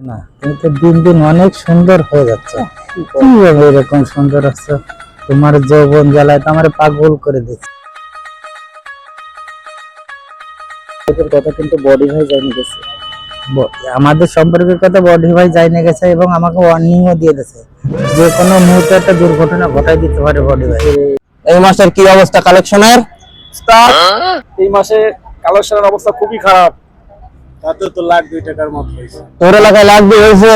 না তুমি তো দিন দিন অনেক সুন্দর হয়ে যাচ্ছে। কীভাবে এরকম সুন্দর হচ্ছে তোমার যৌবন জ্বালায় তো আমার পাগল করে দিচ্ছে। কথা কিন্তু বডি ভাই জানিয়ে গেছে আমাদের সম্পর্কের কথা বডি ভাই জানিয়ে গেছে এবং আমাকে ওয়ার্নিংও দিয়ে দিয়েছে। যে কোনো মুহূর্তে একটা দুর্ঘটনা ঘটাই দিতে পারে বডি ভাই। এই মাসের কি অবস্থা? কালেকশনের এই মাসে কালেকশনের অবস্থা খুবই খারাপ। তাতে তো লাখ দুই টাকার মতো হয়েছে। তোর এলাকায় লাগবে হয়েছে?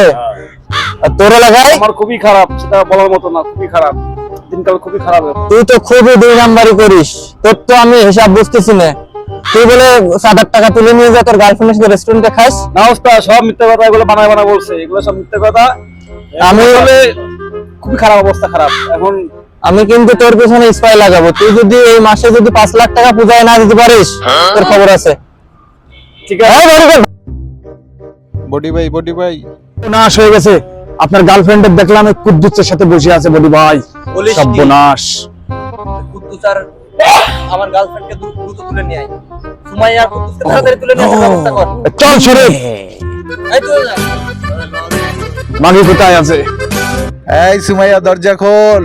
আর তোর এলাকায়? আমার খুবই খারাপ সেটা বলার মতো না খুবই খারাপ। দিনকাল খুবই খারাপ তুই তো খুবই দুই নাম্বারই করিস। তোর তো আমি হিসাব বুঝতেছি না। তুই বলে সাত আট টাকা তুলে নিয়ে যা তোর গার্লফ্রেন্ডের সাথে রেস্টুরেন্টে খাস। না সব মিথ্যা কথা এগুলো বানায় বানা বলছে। এগুলো সব মিথ্যা কথা। আমি আসলে খুবই খারাপ অবস্থা খারাপ। এখন আমি কিন্তু তোর পেছনে স্পাই লাগাবো। তুই যদি এই মাসে যদি পাঁচ লাখ টাকা পূজায় না দিতে পারিস তোর খবর আছে। ঠিক আছে? হ্যাঁ, very good. বডি ভাই বডি ভাই। নাশ হয়ে গেছে। আপনার গার্লফ্রেন্ডের দেখলাম কুদ্দুসের সাথে বসে আছে বলি ভাই। সর্বনাশ। কুদ্দুস আর আমার গার্লফ্রেন্ডকে দ্রুত তুলে নিয়ে আয়। সুমাইয়া কুদ্দুসকে তাড়াতাড়ি তুলে নিয়ে আসার ব্যবস্থা কর। চল সরে। এই তো মাগি কোথায় আছে? এই সুমাইয়া দরজা খোল।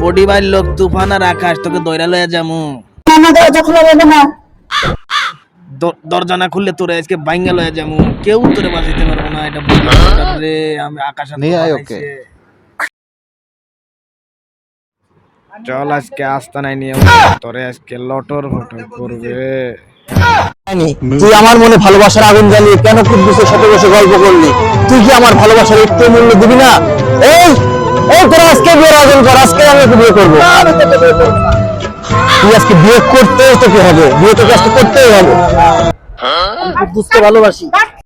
বডি ভাই লোক তুফান আর আকাশ তোকে দইরা লয়ে যামু। দরজা না খুললে তোরে আজকে বাইঙ্গা লয়ে যামু কেউ তোরে বাঁচাইতে পারব না এটা রে আমি আকাশ নিয়ে আয় ওকে। চল আজকে আস্তানায় নিয়ে তোরে আজকে লটর ফটর করবে। তুই আমার মনে ভালোবাসার আগুন জ্বালিয়ে কেন কুদ্দুসের সাথে বসে গল্প করলি? তুই কি আমার ভালোবাসার একটু মূল্য দিবি না? এই এই তোরা আজকে বিয়ের আয়োজন কর আজকে আমি বিয়ে করব। তুই আজকে বিয়ে করতেও তোকে হবে বিয়ে তোকে আজকে করতেই হবে। বুঝতে ভালোবাসি।